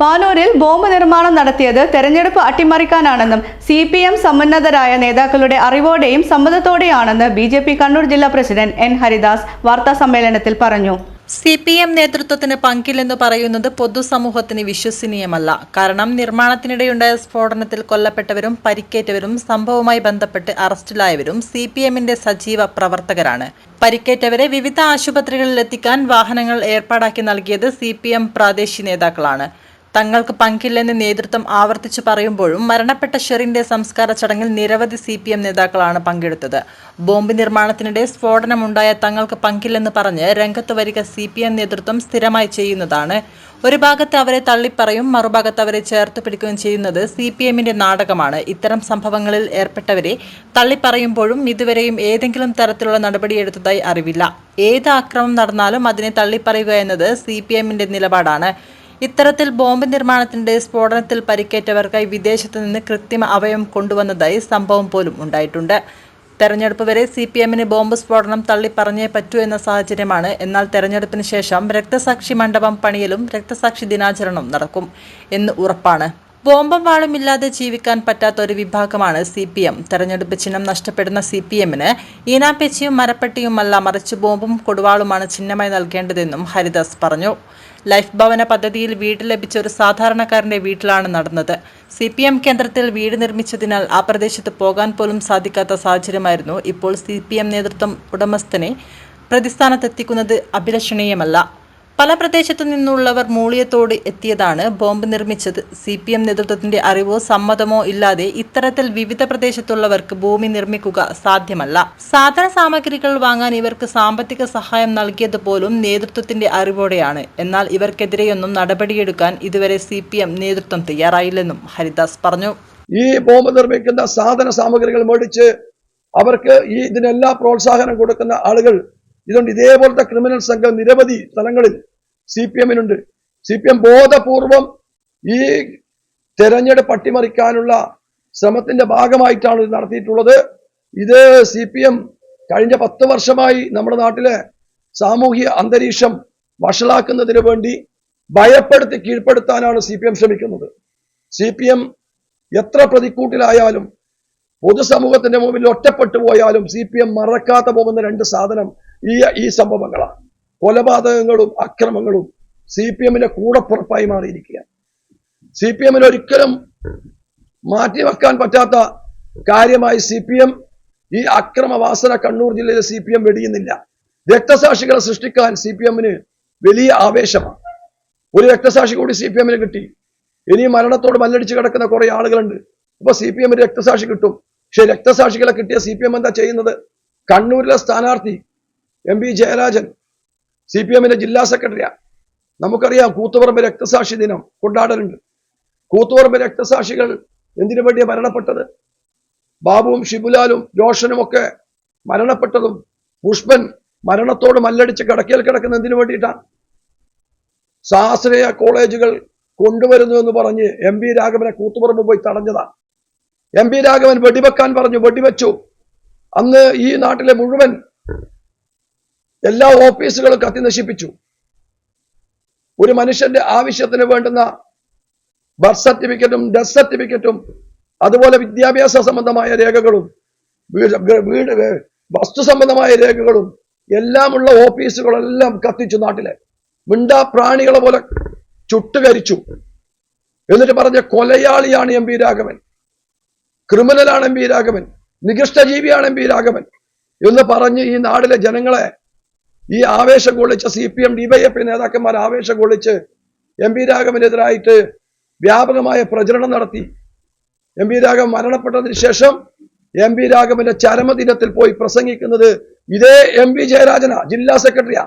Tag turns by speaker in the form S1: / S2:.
S1: പാനൂരിൽ bomb നിർമ്മാണം നടത്തിയത് തെരഞ്ഞെടുപ്പ് അട്ടിമറിക്കാനാണെന്നും സി പി എം സമുന്നതരായ നേതാക്കളുടെ അറിവോടെയും സമ്മതത്തോടെയാണെന്ന് ബി ജെ പി കണ്ണൂർ ജില്ലാ പ്രസിഡന്റ് എൻ ഹരിദാസ് വാർത്താസമ്മേളനത്തിൽ പറഞ്ഞു.
S2: സി പി എം നേതൃത്വത്തിന് പങ്കില്ലെന്ന് പറയുന്നത് പൊതുസമൂഹത്തിന് വിശ്വസനീയമല്ല. കാരണം നിർമ്മാണത്തിനിടെയുണ്ടായ സ്ഫോടനത്തിൽ കൊല്ലപ്പെട്ടവരും പരിക്കേറ്റവരും സംഭവവുമായി ബന്ധപ്പെട്ട് അറസ്റ്റിലായവരും സി പി എമ്മിന്റെ സജീവ പ്രവർത്തകരാണ്. പരിക്കേറ്റവരെ വിവിധ ആശുപത്രികളിൽ എത്തിക്കാൻ വാഹനങ്ങൾ ഏർപ്പാടാക്കി നൽകിയത് സി പി എം പ്രാദേശിക നേതാക്കളാണ്. തങ്ങൾക്ക് പങ്കില്ലെന്ന് നേതൃത്വം ആവർത്തിച്ചു പറയുമ്പോഴും മരണപ്പെട്ട ഷെറിന്റെ സംസ്കാര ചടങ്ങിൽ നിരവധി സി പി എം നേതാക്കളാണ് പങ്കെടുത്തത്. ബോംബ് നിർമ്മാണത്തിനിടെ സ്ഫോടനമുണ്ടായ തങ്ങൾക്ക് പങ്കില്ലെന്ന് പറഞ്ഞ് രംഗത്ത് വരിക സി പി എം നേതൃത്വം സ്ഥിരമായി ചെയ്യുന്നതാണ്. ഒരു ഭാഗത്ത് അവരെ തള്ളിപ്പറയും മറുഭാഗത്ത് അവരെ ചേർത്ത് പിടിക്കുകയും ചെയ്യുന്നത് സി പി എമ്മിന്റെ നാടകമാണ്. ഇത്തരം സംഭവങ്ങളിൽ ഏർപ്പെട്ടവരെ തള്ളിപ്പറയുമ്പോഴും ഇതുവരെയും ഏതെങ്കിലും തരത്തിലുള്ള നടപടിയെടുത്തതായി അറിവില്ല. ഏത് ആക്രമണം നടന്നാലും അതിനെ തള്ളിപ്പറയുക എന്നത് സി പി എമ്മിന്റെ നിലപാടാണ്. ഇത്തരത്തിൽ ബോംബ് നിർമ്മാണത്തിന്റെ സ്ഫോടനത്തിൽ പരിക്കേറ്റവർക്കായി വിദേശത്ത് നിന്ന് കൃത്രിമ അവയവം കൊണ്ടുവന്നതായി സംഭവം പോലും ഉണ്ടായിട്ടുണ്ട്. തെരഞ്ഞെടുപ്പ് വരെ സി പി എമ്മിന് ബോംബ് സ്ഫോടനം തള്ളിപ്പറഞ്ഞേ പറ്റൂ എന്ന സാഹചര്യമാണ്. എന്നാൽ തെരഞ്ഞെടുപ്പിന് ശേഷം രക്തസാക്ഷി മണ്ഡപം പണിയലും രക്തസാക്ഷി ദിനാചരണം നടക്കും എന്ന് ഉറപ്പാണ്. ബോംബും വാളുമില്ലാതെ ജീവിക്കാൻ പറ്റാത്ത ഒരു വിഭാഗമാണ് സി പി എം തെരഞ്ഞെടുപ്പ് ചിഹ്നം നഷ്ടപ്പെടുന്ന സി പി എമ്മിന് ഈനാപ്പേച്ചിയും മരപ്പെട്ടിയുമല്ല മറിച്ച് ബോംബും കൊടുവാളുമാണ് ചിഹ്നമായി നൽകേണ്ടതെന്നും ഹരിദാസ് പറഞ്ഞു. ലൈഫ് ഭവന പദ്ധതിയിൽ വീട് ലഭിച്ച ഒരു സാധാരണക്കാരന്റെ വീട്ടിലാണ് നടന്നത്. സി പി എം കേന്ദ്രത്തിൽ വീട് നിർമ്മിച്ചതിനാൽ ആ പ്രദേശത്ത് പോകാൻ പോലും സാധിക്കാത്ത സാഹചര്യമായിരുന്നു. ഇപ്പോൾ സി പി എം നേതൃത്വം ഉടമസ്ഥനെ പ്രതിസ്ഥാനത്തെത്തിക്കുന്നത് അഭിലഷണീയമല്ല. പല പ്രദേശത്തു നിന്നുള്ളവർ മൂളിയത്തോട് എത്തിയതാണ് ബോംബ് നിർമ്മിച്ചത്. സി പി എം നേതൃത്വത്തിന്റെ അറിവോ സമ്മതമോ ഇല്ലാതെ ഇത്തരത്തിൽ വിവിധ പ്രദേശത്തുള്ളവർക്ക് ഭൂമി നിർമ്മിക്കുക സാധ്യമല്ല. സാധന സാമഗ്രികൾ വാങ്ങാൻ ഇവർക്ക് സാമ്പത്തിക സഹായം നൽകിയത് പോലും നേതൃത്വത്തിന്റെ അറിവോടെയാണ്. എന്നാൽ ഇവർക്കെതിരെയൊന്നും നടപടിയെടുക്കാൻ ഇതുവരെ സി പി എം നേതൃത്വം തയ്യാറായില്ലെന്നും ഹരിദാസ് പറഞ്ഞു.
S3: ഈ ബോംബ് നിർമ്മിക്കുന്ന സാധന സാമഗ്രികൾ മേടിച്ച് അവർക്ക് ഈ ഇതിനെല്ലാം പ്രോത്സാഹനം കൊടുക്കുന്ന ആളുകൾ ഇതുകൊണ്ട് ഇതേപോലത്തെ ക്രിമിനൽ സംഘം നിരവധി സ്ഥലങ്ങളിൽ സി പി എമ്മിനുണ്ട് സി പി എം ബോധപൂർവം ഈ തെരഞ്ഞെടുപ്പ് അട്ടിമറിക്കാനുള്ള ശ്രമത്തിന്റെ ഭാഗമായിട്ടാണ് ഇത് നടത്തിയിട്ടുള്ളത്. ഇത് സി പി എം കഴിഞ്ഞ പത്ത് വർഷമായി നമ്മുടെ നാട്ടിലെ സാമൂഹിക അന്തരീക്ഷം വഷളാക്കുന്നതിന് വേണ്ടി ഭയപ്പെടുത്തി കീഴ്പ്പെടുത്താനാണ് സി പി എം ശ്രമിക്കുന്നത്. സി പി എം എത്ര പ്രതിക്കൂട്ടിലായാലും പൊതുസമൂഹത്തിന്റെ മുമ്പിൽ ഒറ്റപ്പെട്ടു പോയാലും സി പി എം മറക്കാത്ത പോകുന്ന രണ്ട് സാധനം ഈ ഈ സംഭവങ്ങളാണ്. കൊലപാതകങ്ങളും അക്രമങ്ങളും സി പി എമ്മിന്റെ കൂടപ്പുറപ്പായി മാറിയിരിക്കുകയാണ്. സി പി എമ്മിന് ഒരിക്കലും മാറ്റിവെക്കാൻ പറ്റാത്ത കാര്യമായി സി പി എം ഈ അക്രമവാസന കണ്ണൂർ ജില്ലയിലെ സി പി എം വെടിയുന്നില്ല. രക്തസാക്ഷികളെ സൃഷ്ടിക്കാൻ സി പി എമ്മിന് വലിയ ആവേശമാണ്. ഒരു രക്തസാക്ഷി കൂടി സി പി എമ്മിന് കിട്ടി. ഇനി മരണത്തോട് മല്ലടിച്ച് കിടക്കുന്ന കുറെ ആളുകളുണ്ട്. അപ്പൊ സി പി എമ്മിന് രക്തസാക്ഷി കിട്ടും. പക്ഷെ രക്തസാക്ഷികളെ കിട്ടിയ സി പി എം എന്താ ചെയ്യുന്നത്? കണ്ണൂരിലെ സ്ഥാനാർത്ഥി M P Jayarajan C P എമ്മിന്റെ ജില്ലാ സെക്രട്ടറിയാണ് നമുക്കറിയാം കൂത്തുപറമ്പ് രക്തസാക്ഷി ദിനം കൊണ്ടാടലുണ്ട്. കൂത്തുപറമ്പ് രക്തസാക്ഷികൾ എന്തിനു വേണ്ടിയാണ് മരണപ്പെട്ടത്? ബാബുവും ഷിബുലാലും രോഷനും ഒക്കെ മരണപ്പെട്ടതും പുഷ്പൻ മരണത്തോട് മല്ലടിച്ച് കിടക്കയിൽ കിടക്കുന്ന എന്തിനു വേണ്ടിയിട്ടാണ്? ശാസ്ത്രീയ കോളേജുകൾ കൊണ്ടുവരുന്നു എന്ന് പറഞ്ഞ് എം പി രാഘവനെ കൂത്തുപറമ്പ് പോയി തടഞ്ഞതാണ് എം പി രാഘവൻ വെടിവെക്കാൻ പറഞ്ഞു വെടിവെച്ചു. അന്ന് ഈ നാട്ടിലെ മുഴുവൻ എല്ലാ ഓഫീസുകളും കത്തി നശിപ്പിച്ചു. ഒരു മനുഷ്യന്റെ ആവശ്യത്തിന് വേണ്ടുന്ന ബർത്ത് സർട്ടിഫിക്കറ്റും ഡെത്ത് സർട്ടിഫിക്കറ്റും അതുപോലെ വിദ്യാഭ്യാസ സംബന്ധമായ രേഖകളും വീട് വസ്തു സംബന്ധമായ രേഖകളും എല്ലാമുള്ള ഓഫീസുകളെല്ലാം കത്തിച്ചു നാട്ടിലെ. മിണ്ടാ പ്രാണികളെ പോലെ ചുട്ടുകരിച്ചു. എന്നിട്ട് പറഞ്ഞ കൊലയാളിയാണ് എം പി രാഘവൻ. ക്രിമിനലാണ് എം പി രാഘവൻ. നികൃഷ്ടജീവിയാണ് എം പി രാഘവൻ. എന്ന് പറഞ്ഞ് ഈ നാടിലെ ജനങ്ങളെ ഈ ആവേശം കൊള്ളിച്ച സി പി എം ഡിവൈഎഫ്ഐ നേതാക്കന്മാർ ആവേശം കൊള്ളിച്ച് എം പി രാഘവനെതിരായിട്ട് വ്യാപകമായ പ്രചരണം നടത്തി. എം പി രാഘവൻ മരണപ്പെട്ടതിന് ശേഷം എം പി രാഘവന്റെ ചരമദിനത്തിൽ പോയി പ്രസംഗിക്കുന്നത് ഇതേ എം പി ജയരാജന ജില്ലാ സെക്രട്ടറിയാ.